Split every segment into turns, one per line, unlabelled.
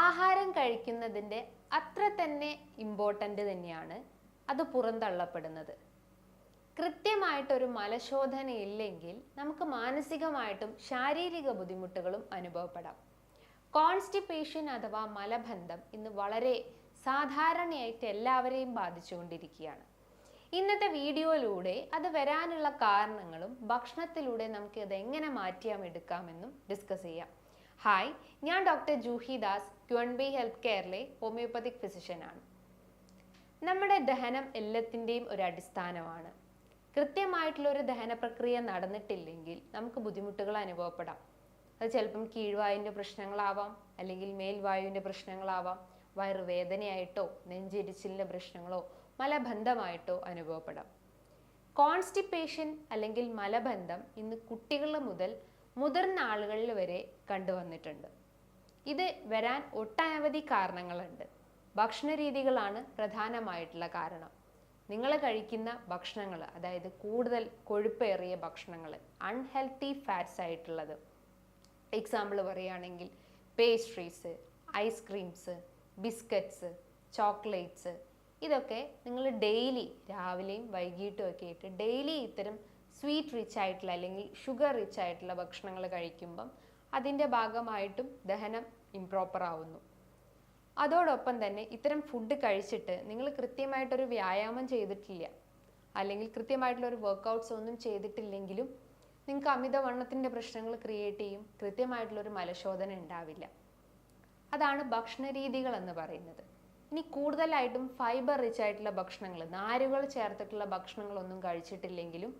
ആഹാരം കഴിക്കുന്നതിന്റെ അത്ര തന്നെ ഇമ്പോർട്ടന്റ് തന്നെയാണ് അത് പുറന്തള്ളപ്പെടുന്നത്. കൃത്യമായിട്ടൊരു മലശോധന ഇല്ലെങ്കിൽ നമുക്ക് മാനസികമായിട്ടും ശാരീരിക ബുദ്ധിമുട്ടുകളും അനുഭവപ്പെടാം. കോൺസ്റ്റിപ്പേഷൻ അഥവാ മലബന്ധം ഇന്ന് വളരെ സാധാരണയായിട്ട് എല്ലാവരെയും ബാധിച്ചുകൊണ്ടിരിക്കുകയാണ്. ഇന്നത്തെ വീഡിയോയിലൂടെ അത് വരാനുള്ള കാരണങ്ങളും ഭക്ഷണത്തിലൂടെ നമുക്ക് അത് എങ്ങനെ മാറ്റിയാമെടുക്കാമെന്നും ഡിസ്കസ് ചെയ്യാം. ഹായ് ഞാൻ doctor Juhi Das Q one B health കെയറിലെ homoeopathic ഫിസിഷ്യനാണ് നമ്മുടെ ദഹനം എല്ലാത്തിന്റെയും ഒരു അടിസ്ഥാനമാണ്. കൃത്യമായിട്ടുള്ള ഒരു ദഹന പ്രക്രിയ നടന്നിട്ടില്ലെങ്കിൽ നമുക്ക് ബുദ്ധിമുട്ടുകൾ അനുഭവപ്പെടാം. അത് ചിലപ്പം കീഴ്വായുവിന്റെ പ്രശ്നങ്ങളാവാം അല്ലെങ്കിൽ മേൽവായുവിന്റെ പ്രശ്നങ്ങളാവാം വയറുവേദനയായിട്ടോ നെഞ്ചിരിച്ചിലിന്റെ പ്രശ്നങ്ങളോ മലബന്ധമായിട്ടോ അനുഭവപ്പെടാം. കോൺസ്റ്റിപ്പേഷൻ അല്ലെങ്കിൽ മലബന്ധം ഇന്ന് കുട്ടികൾ മുതൽ മുതിർന്ന ആളുകളിൽ വരെ കണ്ടുവന്നിട്ടുണ്ട്. ഇത് വരാൻ ഒട്ടനവധി കാരണങ്ങളുണ്ട്. ഭക്ഷണ രീതികളാണ് പ്രധാനമായിട്ടുള്ള കാരണം. നിങ്ങൾ കഴിക്കുന്ന ഭക്ഷണങ്ങൾ അതായത് കൂടുതൽ കൊഴുപ്പേറിയ ഭക്ഷണങ്ങൾ അൺഹെൽത്തി ഫാറ്റ്സ് ആയിട്ടുള്ളത്. എക്സാമ്പിൾ പറയുകയാണെങ്കിൽ pastries ice creams biscuits chocolates ഇതൊക്കെ നിങ്ങൾ ഡെയിലി രാവിലെയും വൈകിട്ടും ഒക്കെ ആയിട്ട് ഡെയിലി ഇത്തരം സ്വീറ്റ് റിച്ച് ആയിട്ടുള്ള അല്ലെങ്കിൽ ഷുഗർ റിച്ച് ആയിട്ടുള്ള ഭക്ഷണങ്ങൾ കഴിക്കുമ്പം അതിന്റെ ഭാഗമായിട്ടും ദഹനം ഇംപ്രോപ്പർ ആവുന്നു. അതോടൊപ്പം തന്നെ ഇത്തരം ഫുഡ് കഴിച്ചിട്ട് നിങ്ങൾ കൃത്യമായിട്ടൊരു വ്യായാമം ചെയ്തിട്ടില്ല. അല്ലെങ്കിൽ കൃത്യമായിട്ടുള്ള ഒരു വർക്കൗട്ട്സ് ഒന്നും ചെയ്തിട്ടില്ലെങ്കിലും നിങ്ങൾക്ക് അമിതവണ്ണത്തിന്റെ പ്രശ്നങ്ങൾ ക്രിയേറ്റ് ചെയ്യും കൃത്യമായിട്ടുള്ളൊരു മലശോധന ഉണ്ടാവില്ല. അതാണ് ഭക്ഷണ രീതികൾ എന്ന് പറയുന്നത്. ഇനി കൂടുതലായിട്ടും ഫൈബർ റിച്ച് ആയിട്ടുള്ള ഭക്ഷണങ്ങൾ നാരുകൾ ചേർത്തിട്ടുള്ള ഭക്ഷണങ്ങളൊന്നും കഴിച്ചിട്ടില്ലെങ്കിലും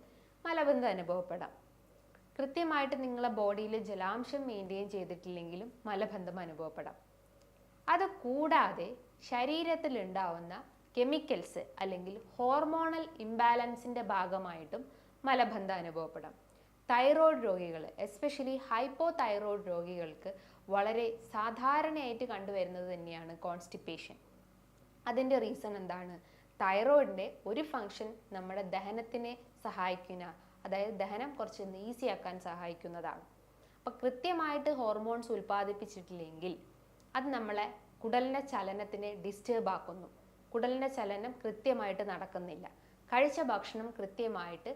മലബന്ധം അനുഭവപ്പെടാം. കൃത്യമായിട്ട് നിങ്ങളെ ബോഡിയിൽ ജലാംശം മെയിന്റെയിൻ ചെയ്തിട്ടില്ലെങ്കിലും മലബന്ധം അനുഭവപ്പെടാം. അത് കൂടാതെ ശരീരത്തിൽ ഉണ്ടാവുന്ന കെമിക്കൽസ് അല്ലെങ്കിൽ ഹോർമോണൽ ഇംബാലൻസിന്റെ ഭാഗമായിട്ടും മലബന്ധം അനുഭവപ്പെടാം. തൈറോയ്ഡ് രോഗികൾ എസ്പെഷ്യലി ഹൈപ്പോ തൈറോയ്ഡ് രോഗികൾക്ക് വളരെ സാധാരണയായിട്ട് കണ്ടുവരുന്നത് തന്നെയാണ് കോൺസ്റ്റിപ്പേഷൻ അതിന്റെ റീസൺ എന്താണ്? തൈറോയിഡിന്റെ ഒരു ഫങ്ഷൻ നമ്മുടെ ദഹനത്തിനെ സഹായിക്കുന്ന അതായത് ദഹനം കുറച്ച് ഈസി ആക്കാൻ സഹായിക്കുന്നതാണ്. അപ്പോൾ കൃത്യമായിട്ട് ഹോർമോൺസ് ഉൽപ്പാദിപ്പിച്ചിട്ടില്ലെങ്കിൽ അത് നമ്മളെ കുടലിന്റെ ചലനത്തിനെ ഡിസ്റ്റേബ് ആക്കുന്നു. കുടലിന്റെ ചലനം കൃത്യമായിട്ട് നടക്കുന്നില്ല. കഴിച്ച ഭക്ഷണം കൃത്യമായിട്ട്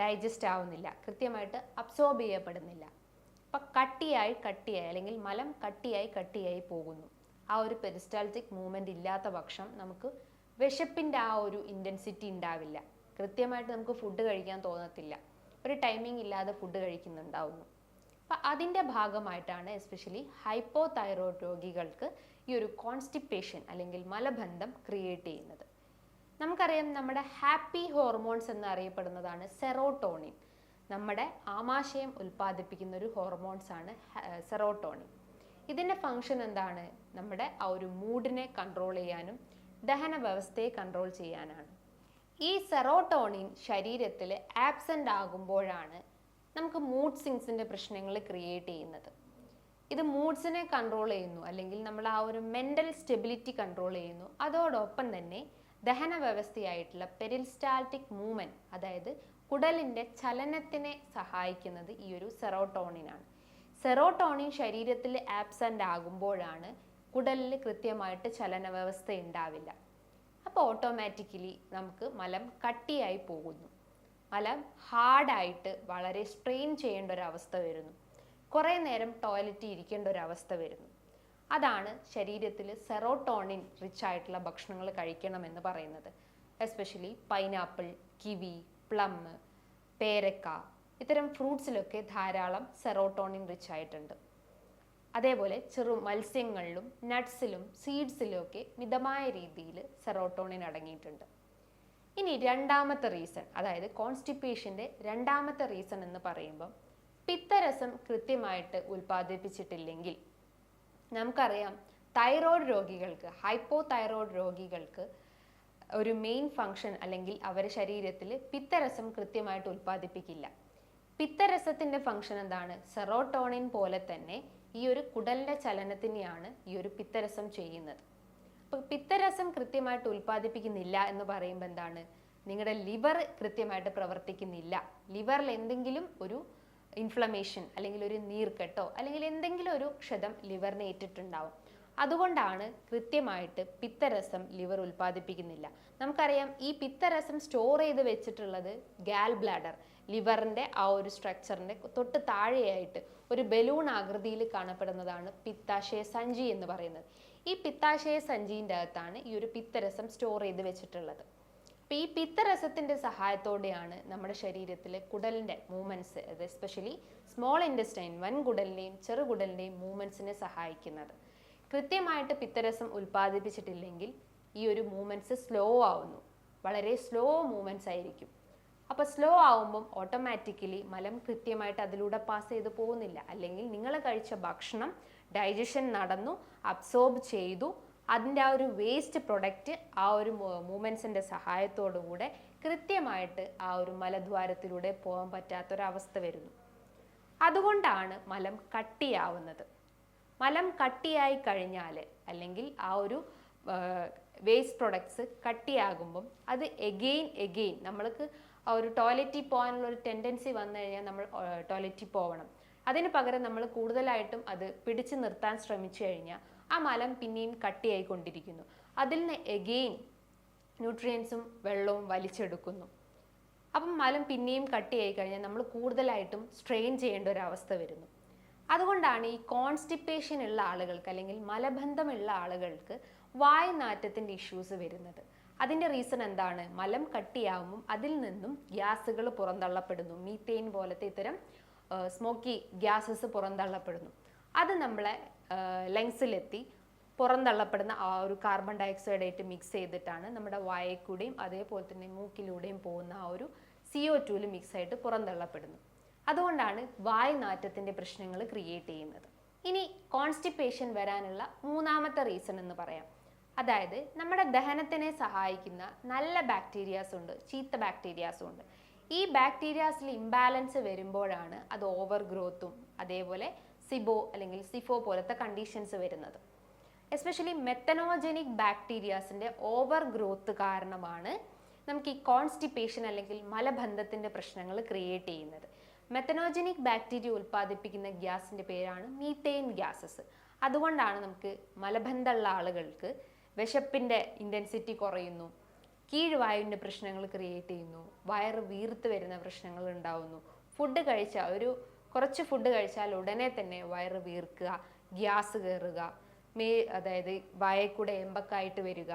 ഡൈജസ്റ്റ് ആവുന്നില്ല കൃത്യമായിട്ട് അബ്സോർബ് ചെയ്യപ്പെടുന്നില്ല. അപ്പം കട്ടിയായി കട്ടിയായി അല്ലെങ്കിൽ മലം കട്ടിയായി കട്ടിയായി പോകുന്നു. ആ ഒരു പെരിസ്റ്റാൾട്ടിക് മൂവ്മെന്റ് ഇല്ലാത്ത പക്ഷം നമുക്ക് വിശപ്പിന്റെ ആ ഒരു ഇന്റൻസിറ്റി ഉണ്ടാവില്ല. കൃത്യമായിട്ട് നമുക്ക് ഫുഡ് കഴിക്കാൻ തോന്നത്തില്ല. ഒരു ടൈമിംഗ് ഇല്ലാതെ ഫുഡ് കഴിക്കുന്നുണ്ടാവുന്നു. അപ്പം അതിന്റെ ഭാഗമായിട്ടാണ് എസ്പെഷ്യലി ഹൈപ്പോ തൈറോയ്ഡ് രോഗികൾക്ക് ഈ ഒരു കോൺസ്റ്റിപ്പേഷൻ അല്ലെങ്കിൽ മലബന്ധം ക്രിയേറ്റ് ചെയ്യുന്നത്. നമുക്കറിയാം നമ്മുടെ ഹാപ്പി ഹോർമോൺസ് എന്നറിയപ്പെടുന്നതാണ് സെറോട്ടോണിൻ നമ്മുടെ ആമാശയം ഉൽപ്പാദിപ്പിക്കുന്ന ഒരു ഹോർമോൺസ് ആണ് സെറോട്ടോണിൻ ഇതിന്റെ ഫങ്ഷൻ എന്താണ്? നമ്മുടെ ആ ഒരു മൂഡിനെ കൺട്രോൾ ചെയ്യാനും ദഹന വ്യവസ്ഥയെ കൺട്രോൾ ചെയ്യാനാണ്. ഈ സെറോട്ടോണിൻ ശരീരത്തിൽ ആബ്സെന്റ് ആകുമ്പോഴാണ് നമുക്ക് മൂഡ് സിങ്സിന്റെ പ്രശ്നങ്ങൾ ക്രിയേറ്റ് ചെയ്യുന്നത്. ഇത് മൂഡ്സിനെ കൺട്രോൾ ചെയ്യുന്നു അല്ലെങ്കിൽ നമ്മൾ ആ ഒരു മെന്റൽ സ്റ്റെബിലിറ്റി കൺട്രോൾ ചെയ്യുന്നു. അതോടൊപ്പം തന്നെ ദഹന വ്യവസ്ഥയായിട്ടുള്ള പെരിൽസ്റ്റാറ്റിക് മൂവ്മെന്റ് അതായത് കുടലിന്റെ ചലനത്തിനെ സഹായിക്കുന്നത് ഈ ഒരു സെറോട്ടോണിനാണ് സെറോട്ടോണിൻ ശരീരത്തിൽ ആബ്സെന്റ് ആകുമ്പോഴാണ് കുടലിൽ കൃത്യമായിട്ട് ചലന വ്യവസ്ഥ ഉണ്ടാവില്ല അപ്പോൾ ഓട്ടോമാറ്റിക്കലി നമുക്ക് മലം കട്ടിയായി പോകുന്നു. മലം ഹാർഡായിട്ട് വളരെ സ്ട്രെയിൻ ചെയ്യേണ്ട ഒരു അവസ്ഥ വരുന്നു. കുറേ നേരം ടോയ്ലറ്റിൽ ഇരിക്കേണ്ട ഒരു അവസ്ഥ വരുന്നു. അതാണ് ശരീരത്തിൽ സെറോട്ടോണിൻ റിച്ച് ആയിട്ടുള്ള ഭക്ഷണങ്ങൾ കഴിക്കണമെന്ന് പറയുന്നത്. എസ്പെഷ്യലി പൈനാപ്പിൾ കിവി പ്ലം പേരക്ക ഇത്തരം ഫ്രൂട്ട്സിലൊക്കെ ധാരാളം സെറോട്ടോണിൻ റിച്ച് ആയിട്ടുണ്ട്. അതേപോലെ ചെറു മത്സ്യങ്ങളിലും നട്ട്സിലും സീഡ്സിലും ഒക്കെ മിതമായ രീതിയിൽ സെറോട്ടോണിൻ അടങ്ങിയിട്ടുണ്ട്. ഇനി രണ്ടാമത്തെ റീസൺ അതായത് കോൺസ്റ്റിപ്പേഷന്റെ രണ്ടാമത്തെ റീസൺ എന്ന് പറയുമ്പം പിത്തരസം കൃത്യമായിട്ട് ഉൽപ്പാദിപ്പിച്ചിട്ടില്ലെങ്കിൽ നമുക്കറിയാം തൈറോയ്ഡ് രോഗികൾക്ക് ഹൈപ്പോ തൈറോയ്ഡ് രോഗികൾക്ക് ഒരു മെയിൻ ഫങ്ഷൻ അല്ലെങ്കിൽ അവരുടെ ശരീരത്തിൽ പിത്തരസം കൃത്യമായിട്ട് ഉൽപ്പാദിപ്പിക്കില്ല. പിത്തരസത്തിന്റെ ഫങ്ഷൻ എന്താണ്? സെറോട്ടോണിൻ പോലെ തന്നെ ഈ ഒരു കുടലിന്റെ ചലനത്തിനെയാണ് ഈ ഒരു പിത്തരസം ചെയ്യുന്നത്. അപ്പോൾ പിത്തരസം കൃത്യമായിട്ട് ഉൽപ്പാദിപ്പിക്കുന്നില്ല എന്ന് പറയുമ്പോൾ എന്താണ്? നിങ്ങളുടെ ലിവർ കൃത്യമായിട്ട് പ്രവർത്തിക്കുന്നില്ല. ലിവറിൽ എന്തെങ്കിലും ഒരു ഇൻഫ്ലമേഷൻ അല്ലെങ്കിൽ ഒരു നീർക്കെട്ടോ അല്ലെങ്കിൽ എന്തെങ്കിലും ഒരു ക്ഷതം ലിവറിന് ഏറ്റിട്ടുണ്ടാവും. അതുകൊണ്ടാണ് കൃത്യമായിട്ട് പിത്തരസം ലിവർ ഉൽപ്പാദിപ്പിക്കുന്നില്ല. നമുക്കറിയാം ഈ പിത്തരസം സ്റ്റോർ ചെയ്ത് വെച്ചിട്ടുള്ളത് ഗാൽ ബ്ലാഡർ ലിവറിന്റെ ആ ഒരു സ്ട്രക്ചറിന്റെ തൊട്ട് താഴെയായിട്ട് ഒരു ബലൂൺ ആകൃതിയിൽ കാണപ്പെടുന്നതാണ് പിത്താശയ സഞ്ചി എന്ന് പറയുന്നത്. ഈ പിത്താശയ സഞ്ചിന്റെ അകത്താണ് ഈ ഒരു പിത്തരസം സ്റ്റോർ ചെയ്ത് വെച്ചിട്ടുള്ളത്. അപ്പോൾ ഈ പിത്തരസത്തിന്റെ സഹായത്തോടെയാണ് നമ്മുടെ ശരീരത്തിലെ കുടലിന്റെ മൂവ്മെന്റ്സ് അത് എസ്പെഷ്യലി സ്മോൾ ഇൻഡസ്റ്റൈൻ വൻകുടലിന്റെയും ചെറുകുടലിന്റെയും മൂവ്മെന്റ്സിനെ സഹായിക്കുന്നത്. കൃത്യമായിട്ട് പിത്തരസം ഉൽപ്പാദിപ്പിച്ചിട്ടില്ലെങ്കിൽ ഈ ഒരു മൂവ്മെന്റ്സ് സ്ലോ ആവുന്നു. വളരെ സ്ലോ മൂവ്മെന്റ്സ് ആയിരിക്കും. അപ്പോൾ സ്ലോ ആവുമ്പം ഓട്ടോമാറ്റിക്കലി മലം കൃത്യമായിട്ട് അതിലൂടെ പാസ് ചെയ്ത് പോകുന്നില്ല. അല്ലെങ്കിൽ നിങ്ങൾ കഴിച്ച ഭക്ഷണം ഡൈജഷൻ നടന്നു അബ്സോർബ് ചെയ്തു അതിന്റെ ആ ഒരു വേസ്റ്റ് പ്രൊഡക്റ്റ് ആ ഒരു മൂമെൻസിന്റെ സഹായത്തോടുകൂടെ കൃത്യമായിട്ട് ആ ഒരു മലദ്വാരത്തിലൂടെ പോകാൻ പറ്റാത്തൊരവസ്ഥ വരുന്നു. അതുകൊണ്ടാണ് മലം കട്ടിയാവുന്നത്. മലം കട്ടിയായി കഴിഞ്ഞാൽ അല്ലെങ്കിൽ ആ ഒരു വേസ്റ്റ് പ്രൊഡക്ട്സ് കട്ടിയാകുമ്പം അത് എഗെയിൻ എഗെയിൻ നമ്മൾക്ക് ഒരു ടോയ്ലറ്റിൽ പോകാനുള്ള ഒരു ടെൻഡൻസി വന്നു കഴിഞ്ഞാൽ നമ്മൾ ടോയ്ലറ്റിൽ പോകണം അതിന് പകരം നമ്മൾ കൂടുതലായിട്ടും അത് പിടിച്ചു നിർത്താൻ ശ്രമിച്ചു കഴിഞ്ഞാൽ ആ മലം പിന്നെയും കട്ടിയായിക്കൊണ്ടിരിക്കുന്നു. അതിൽ നിന്ന് എഗെയിൻ ന്യൂട്രിയൻസും വെള്ളവും വലിച്ചെടുക്കുന്നു. അപ്പം മലം പിന്നെയും കട്ടിയായി കഴിഞ്ഞാൽ നമ്മൾ കൂടുതലായിട്ടും സ്ട്രെയിൻ ചെയ്യേണ്ട ഒരു അവസ്ഥ വരുന്നു. അതുകൊണ്ടാണ് ഈ കോൺസ്റ്റിപ്പേഷൻ ഉള്ള ആളുകൾക്ക് അല്ലെങ്കിൽ മലബന്ധമുള്ള ആളുകൾക്ക് വായനാറ്റത്തിന്റെ ഇഷ്യൂസ് വരുന്നത്. അതിന്റെ റീസൺ എന്താണ്? മലം കട്ടിയാവുമ്പം അതിൽ നിന്നും ഗ്യാസുകൾ പുറന്തള്ളപ്പെടുന്നു. മീത്തേൻ പോലത്തെ ഇത്തരം സ്മോക്കി ഗ്യാസസ് പുറന്തള്ളപ്പെടുന്നു. അത് നമ്മളെ ലങ്സിലെത്തി പുറന്തള്ളപ്പെടുന്ന ആ ഒരു കാർബൺ ഡയോക്സൈഡ് ആയിട്ട് മിക്സ് ചെയ്തിട്ടാണ് നമ്മുടെ വായക്കൂടെയും അതേപോലെ തന്നെ മൂക്കിലൂടെയും പോകുന്ന ആ ഒരു സി ഒ ടുവിൽ മിക്സ് ആയിട്ട് പുറന്തള്ളപ്പെടുന്നു. അതുകൊണ്ടാണ് വായുനാറ്റത്തിന്റെ പ്രശ്നങ്ങൾ ക്രിയേറ്റ് ചെയ്യുന്നത്. ഇനി കോൺസ്റ്റിപ്പേഷൻ വരാനുള്ള മൂന്നാമത്തെ റീസൺ എന്ന് പറയാം. അതായത് നമ്മുടെ ദഹനത്തിനെ സഹായിക്കുന്ന നല്ല ബാക്ടീരിയാസ് ഉണ്ട് ചീത്ത ബാക്ടീരിയാസും ഉണ്ട്. ഈ ബാക്ടീരിയാസിൽ ഇംബാലൻസ് വരുമ്പോഴാണ് അത് ഓവർ ഗ്രോത്തും അതേപോലെ സിബോ അല്ലെങ്കിൽ സിഫോ പോലത്തെ കണ്ടീഷൻസ് വരുന്നത്. എസ്പെഷ്യലി മെത്തനോജനിക് ബാക്ടീരിയാസിന്റെ ഓവർ ഗ്രോത്ത് കാരണമാണ് നമുക്ക് ഈ കോൺസ്റ്റിപ്പേഷൻ അല്ലെങ്കിൽ മലബന്ധത്തിന്റെ പ്രശ്നങ്ങൾ ക്രിയേറ്റ് ചെയ്യുന്നത്. മെത്തനോജനിക് ബാക്ടീരിയ ഉൽപ്പാദിപ്പിക്കുന്ന ഗ്യാസിന്റെ പേരാണ് മീത്തേൻ ഗ്യാസസ് അതുകൊണ്ടാണ് നമുക്ക് മലബന്ധമുള്ള ആളുകൾക്ക് വിശപ്പിന്റെ ഇന്റൻസിറ്റി കുറയുന്നു. കീഴ്വായുവിന്റെ പ്രശ്നങ്ങൾ ക്രിയേറ്റ് ചെയ്യുന്നു. വയറ് വീർത്ത് വരുന്ന പ്രശ്നങ്ങൾ ഉണ്ടാവുന്നു. ഫുഡ് കഴിച്ചാൽ ഒരു കുറച്ച് ഫുഡ് കഴിച്ചാൽ ഉടനെ തന്നെ വയറ് വീർക്കുക ഗ്യാസ് കയറുക മേ അതായത് വായക്കൂടെ എമ്പക്കായിട്ട് വരിക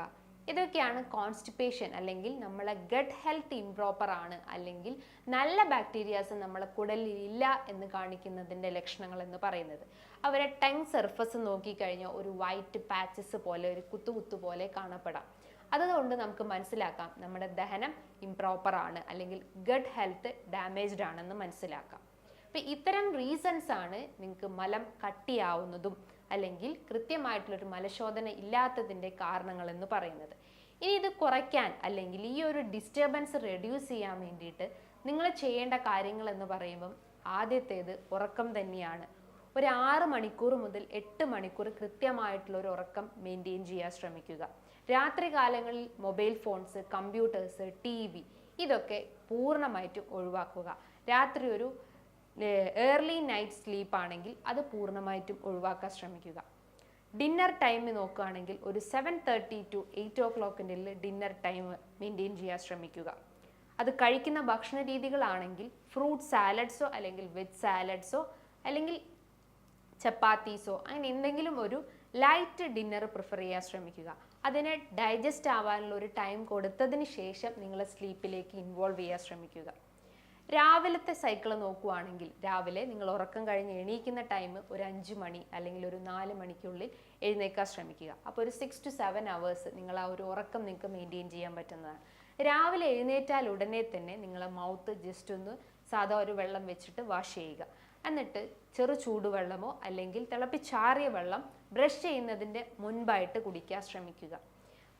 ഇതൊക്കെയാണ് കോൺസ്റ്റിപ്പേഷൻ അല്ലെങ്കിൽ നമ്മളെ ഗട്ട് ഹെൽത്ത് ഇംപ്രോപ്പർ ആണ് അല്ലെങ്കിൽ നല്ല ബാക്ടീരിയാസ് നമ്മളെ കുടലിൽ ഇല്ല എന്ന് കാണിക്കുന്നതിന്റെ ലക്ഷണങ്ങൾ എന്ന് പറയുന്നത്. അവരെ ടങ് സർഫസ് നോക്കിക്കഴിഞ്ഞാൽ ഒരു വൈറ്റ് പാച്ചസ് പോലെ ഒരു കുത്തുകുത്തു പോലെ കാണപ്പെടാം. അതുകൊണ്ട് നമുക്ക് മനസ്സിലാക്കാം നമ്മുടെ ദഹനം ഇംപ്രോപ്പർ ആണ് അല്ലെങ്കിൽ ഗട്ട് ഹെൽത്ത് ഡാമേജ്ഡ് ആണെന്ന് മനസ്സിലാക്കാം. അപ്പം ഇത്തരം റീസൺസ് ആണ് നിങ്ങൾക്ക് മലം കട്ടിയാവുന്നതും അല്ലെങ്കിൽ കൃത്യമായിട്ടുള്ളൊരു മലശോധന ഇല്ലാത്തതിന്റെ കാരണങ്ങൾ എന്ന് പറയുന്നത്. ഇനി ഇത് കുറയ്ക്കാൻ അല്ലെങ്കിൽ ഈ ഒരു ഡിസ്റ്റർബൻസ് റെഡ്യൂസ് ചെയ്യാൻ വേണ്ടിയിട്ട് നിങ്ങൾ ചെയ്യേണ്ട കാര്യങ്ങൾ എന്ന് പറയുമ്പം ആദ്യത്തേത് ഉറക്കം തന്നെയാണ്. ഒരു ആറ് മണിക്കൂർ മുതൽ എട്ട് മണിക്കൂർ കൃത്യമായിട്ടുള്ള ഒരു ഉറക്കം മെയിന്റെയിൻ ചെയ്യാൻ ശ്രമിക്കുക. രാത്രി കാലങ്ങളിൽ mobile phones computers T V ഇതൊക്കെ പൂർണമായിട്ടും ഒഴിവാക്കുക. രാത്രി ഒരു ഏർലി നൈറ്റ് സ്ലീപ്പ് ആണെങ്കിൽ അത് പൂർണമായിട്ടും ഒഴിവാക്കാൻ ശ്രമിക്കുക. ഡിന്നർ ടൈം നോക്കുകയാണെങ്കിൽ ഒരു സെവൻ തേർട്ടി ടു എയ്റ്റ് ഓ ക്ലോക്കിന്റെ ഡിന്നർ ടൈം മെയിന്റെയിൻ ചെയ്യാൻ ശ്രമിക്കുക. അത് കഴിക്കുന്ന ഭക്ഷണ രീതികളാണെങ്കിൽ ഫ്രൂട്ട് സാലഡ്സോ അല്ലെങ്കിൽ വെജ് സാലഡ്സോ അല്ലെങ്കിൽ ചപ്പാത്തീസോ അങ്ങനെ എന്തെങ്കിലും ഒരു ലൈറ്റ് ഡിന്നർ പ്രിഫർ ചെയ്യാൻ ശ്രമിക്കുക. അതിനെ ഡൈജസ്റ്റ് ആവാനുള്ള ഒരു ടൈം കൊടുത്തതിന് ശേഷം നിങ്ങൾ സ്ലീപ്പിലേക്ക് ഇൻവോൾവ് ചെയ്യാൻ ശ്രമിക്കുക. രാവിലത്തെ സൈക്കിൾ നോക്കുവാണെങ്കിൽ രാവിലെ നിങ്ങൾ ഉറക്കം കഴിഞ്ഞ് എണീക്കുന്ന ടൈം ഒരു അഞ്ച് മണി അല്ലെങ്കിൽ ഒരു നാല് മണിക്കുള്ളിൽ എഴുന്നേക്കാൻ ശ്രമിക്കുക. അപ്പോൾ ഒരു സിക്സ് ടു സെവൻ അവേഴ്സ് നിങ്ങൾ ആ ഒരു ഉറക്കം നിങ്ങൾക്ക് മെയിന്റെയിൻ ചെയ്യാൻ പറ്റുന്നതാണ്. രാവിലെ എഴുന്നേറ്റാൽ ഉടനെ തന്നെ നിങ്ങളെ മൗത്ത് ജസ്റ്റ് ഒന്ന് സാധാ ഒരു വെള്ളം വെച്ചിട്ട് വാഷ് ചെയ്യുക. എന്നിട്ട് ചെറു ചൂടുവെള്ളമോ അല്ലെങ്കിൽ തിളപ്പിച്ചാറിയ വെള്ളം ബ്രഷ് ചെയ്യുന്നതിന്റെ മുൻപായിട്ട് കുടിക്കാൻ ശ്രമിക്കുക.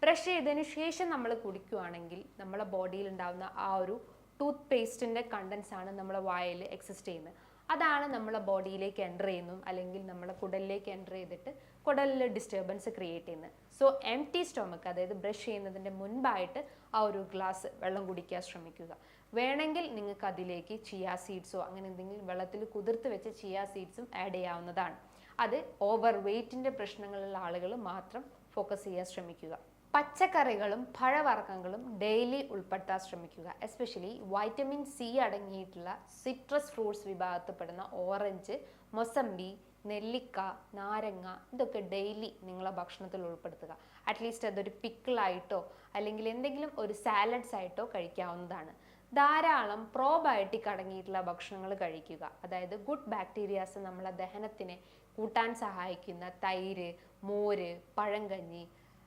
ബ്രഷ് ചെയ്തതിന് ശേഷം നമ്മൾ കുടിക്കുകയാണെങ്കിൽ നമ്മളെ ബോഡിയിൽ ഉണ്ടാകുന്ന ആ ഒരു ടൂത്ത് പേസ്റ്റിന്റെ കണ്ടൻസ് ആണ് നമ്മുടെ വായിൽ എക്സിസ്റ്റ് ചെയ്യുന്നത്. അതാണ് നമ്മളെ ബോഡിയിലേക്ക് എന്റർ ചെയ്യുന്നു അല്ലെങ്കിൽ നമ്മളെ കുടലിലേക്ക് എന്റർ ചെയ്തിട്ട് കുടലിൽ ഡിസ്റ്റർബൻസ് ക്രിയേറ്റ് ചെയ്യുന്നത്. സോ എം ടി സ്റ്റൊമക്ക് അതായത് ബ്രഷ് ചെയ്യുന്നതിന്റെ മുൻപായിട്ട് ആ ഒരു ഗ്ലാസ് വെള്ളം കുടിക്കാൻ ശ്രമിക്കുക. വേണമെങ്കിൽ നിങ്ങൾക്ക് അതിലേക്ക് ചിയ സീഡ്സോ അങ്ങനെ എന്തെങ്കിലും വെള്ളത്തിൽ കുതിർത്ത് വെച്ച് ചിയ സീഡ്സും ആഡ് ചെയ്യാവുന്നതാണ്. അത് ഓവർ വെയ്റ്റിന്റെ പ്രശ്നങ്ങളുള്ള ആളുകൾ മാത്രം ഫോക്കസ് ചെയ്യാൻ ശ്രമിക്കുക. പച്ചക്കറികളും പഴവർഗങ്ങളും ഡെയിലി ഉൾപ്പെടുത്താൻ ശ്രമിക്കുക. എസ്പെഷ്യലി വൈറ്റമിൻ സി അടങ്ങിയിട്ടുള്ള സിട്രസ് ഫ്രൂട്ട്സ് വിഭാഗത്തിൽപ്പെടുന്ന ഓറഞ്ച് മൊസമ്പി നെല്ലിക്ക നാരങ്ങ ഇതൊക്കെ ഡെയിലി നിങ്ങളെ ഭക്ഷണത്തിൽ ഉൾപ്പെടുത്തുക. അറ്റ്ലീസ്റ്റ് അതൊരു പിക്കിളായിട്ടോ അല്ലെങ്കിൽ എന്തെങ്കിലും ഒരു സാലഡ്സ് ആയിട്ടോ കഴിക്കാവുന്നതാണ്. ധാരാളം പ്രോബയോട്ടിക് അടങ്ങിയിട്ടുള്ള ഭക്ഷണങ്ങൾ കഴിക്കുക. അതായത് ഗുഡ് ബാക്ടീരിയാസ് നമ്മളെ ദഹനത്തിനെ കൂട്ടാൻ സഹായിക്കുന്ന തൈര് മോര് പഴങ്കഞ്ഞി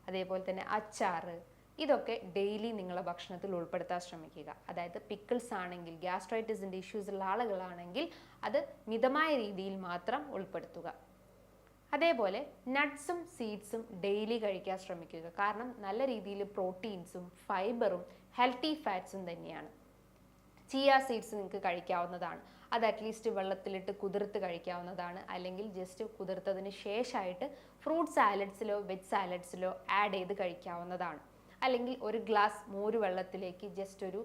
അതേപോലെ തന്നെ അച്ചാറ് ഇതൊക്കെ ഡെയിലി നിങ്ങളുടെ ഭക്ഷണത്തിൽ ഉൾപ്പെടുത്താൻ ശ്രമിക്കുക. അതായത് പിക്കിൾസ് ആണെങ്കിൽ ഗ്യാസ്ട്രൈറ്റിസിന്റെ ഇഷ്യൂസ് ഉള്ള ആളുകളാണെങ്കിൽ അത് മിതമായ രീതിയിൽ മാത്രം ഉൾപ്പെടുത്തുക. അതേപോലെ നട്ട്സും സീഡ്സും ഡെയിലി കഴിക്കാൻ ശ്രമിക്കുക. കാരണം നല്ല രീതിയിൽ പ്രോട്ടീൻസും ഫൈബറും ഹെൽത്തി ഫാറ്റ്സും തന്നെയാണ്. ചിയ സീഡ്സ് നിങ്ങൾക്ക് കഴിക്കാവുന്നതാണ്. അത് അറ്റ്ലീസ്റ്റ് വെള്ളത്തിലിട്ട് കുതിർത്ത് കഴിക്കാവുന്നതാണ്. അല്ലെങ്കിൽ ജസ്റ്റ് കുതിർത്തതിന് ശേഷമായിട്ട് ഫ്രൂട്ട് സാലഡ്സിലോ വെജ് സാലഡ്സിലോ ആഡ് ചെയ്ത് കഴിക്കാവുന്നതാണ്. അല്ലെങ്കിൽ ഒരു ഗ്ലാസ് മോര് വെള്ളത്തിലേക്ക് ജസ്റ്റ് ഒരു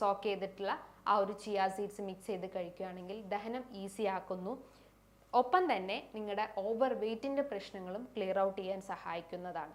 സോക്ക് ചെയ്തിട്ടുള്ള ആ ഒരു ചിയ സീഡ്സ് മിക്സ് ചെയ്ത് കഴിക്കുകയാണെങ്കിൽ ദഹനം ഈസി ആക്കുന്നു. ഒപ്പം തന്നെ നിങ്ങളുടെ ഓവർ വെയ്റ്റിന്റെ പ്രശ്നങ്ങളും ക്ലിയർ ഔട്ട് ചെയ്യാൻ സഹായിക്കുന്നതാണ്.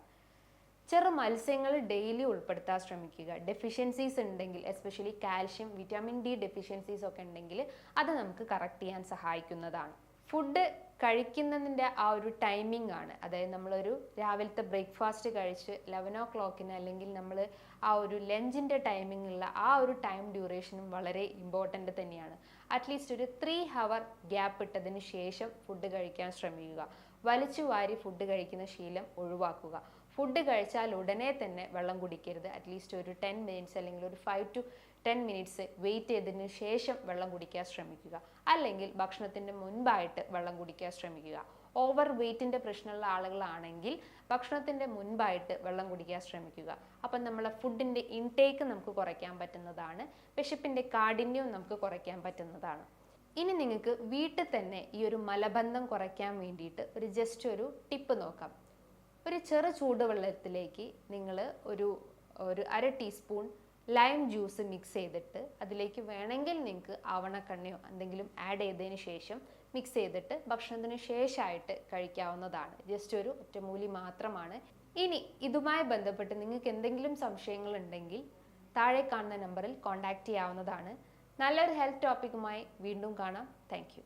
ചെറു മത്സ്യങ്ങൾ ഡെയിലി ഉൾപ്പെടുത്താൻ ശ്രമിക്കുക. ഡെഫിഷ്യൻസീസ് ഉണ്ടെങ്കിൽ especially calcium vitamin D deficiencies ഒക്കെ ഉണ്ടെങ്കിൽ അത് നമുക്ക് കറക്റ്റ് ചെയ്യാൻ സഹായിക്കുന്നതാണ്. ഫുഡ് കഴിക്കുന്നതിന്റെ ആ ഒരു ടൈമിംഗ് ആണ്. അതായത് നമ്മളൊരു രാവിലത്തെ ബ്രേക്ക്ഫാസ്റ്റ് കഴിച്ച് ലെവൻ ഓ ക്ലോക്കിന് അല്ലെങ്കിൽ നമ്മൾ ആ ഒരു ലഞ്ചിന്റെ ടൈമിങ്ങുള്ള ആ ഒരു ടൈം ഡ്യൂറേഷനും വളരെ ഇമ്പോർട്ടന്റ് തന്നെയാണ്. അറ്റ്ലീസ്റ്റ് ഒരു ത്രീ ഹവർ ഗ്യാപ്പ് ഇട്ടതിന് ശേഷം ഫുഡ് കഴിക്കാൻ ശ്രമിക്കുക. വലിച്ചു വാരി ഫുഡ് കഴിക്കുന്ന ശീലം ഒഴിവാക്കുക. ഫുഡ് കഴിച്ചാൽ ഉടനെ തന്നെ വെള്ളം കുടിക്കരുത്. അറ്റ്ലീസ്റ്റ് ഒരു ടെൻ മിനിറ്റ്സ് അല്ലെങ്കിൽ ഒരു five to ten minutes wait ചെയ്തതിന് ശേഷം വെള്ളം കുടിക്കാൻ ശ്രമിക്കുക. അല്ലെങ്കിൽ ഭക്ഷണത്തിന്റെ മുൻപായിട്ട് വെള്ളം കുടിക്കാൻ ശ്രമിക്കുക. ഓവർ വെയ്റ്റിന്റെ പ്രശ്നമുള്ള ആളുകളാണെങ്കിൽ ഭക്ഷണത്തിന്റെ മുൻപായിട്ട് വെള്ളം കുടിക്കാൻ ശ്രമിക്കുക. അപ്പം നമ്മളെ ഫുഡിന്റെ ഇൻടേക്ക് നമുക്ക് കുറയ്ക്കാൻ പറ്റുന്നതാണ്. വിശപ്പിന്റെ കാഠിന്യവും നമുക്ക് കുറയ്ക്കാൻ പറ്റുന്നതാണ്. ഇനി നിങ്ങൾക്ക് വീട്ടിൽ തന്നെ ഈ ഒരു മലബന്ധം കുറയ്ക്കാൻ വേണ്ടിയിട്ട് ഒരു ജസ്റ്റ് ഒരു ടിപ്പ് നോക്കാം. ഒരു ചെറു ചൂടുവെള്ളത്തിലേക്ക് നിങ്ങൾ ഒരു ഒരു അര ടീസ്പൂൺ ലൈം ജ്യൂസ് മിക്സ് ചെയ്തിട്ട് അതിലേക്ക് വേണമെങ്കിൽ നിങ്ങൾക്ക് ആവണക്കണ്ണയോ എന്തെങ്കിലും ആഡ് ചെയ്തതിന് ശേഷം മിക്സ് ചെയ്തിട്ട് ഭക്ഷണത്തിന് ശേഷമായിട്ട് കഴിക്കാവുന്നതാണ്. ജസ്റ്റ് ഒരു ഒറ്റമൂലി മാത്രമാണ്. ഇനി ഇതുമായി ബന്ധപ്പെട്ട് നിങ്ങൾക്ക് എന്തെങ്കിലും സംശയങ്ങൾ ഉണ്ടെങ്കിൽ താഴെ കാണുന്ന നമ്പറിൽ കോൺടാക്റ്റ് ചെയ്യാവുന്നതാണ്. നല്ലൊരു ഹെൽത്ത് ടോപ്പിക്കുമായി വീണ്ടും കാണാം. താങ്ക്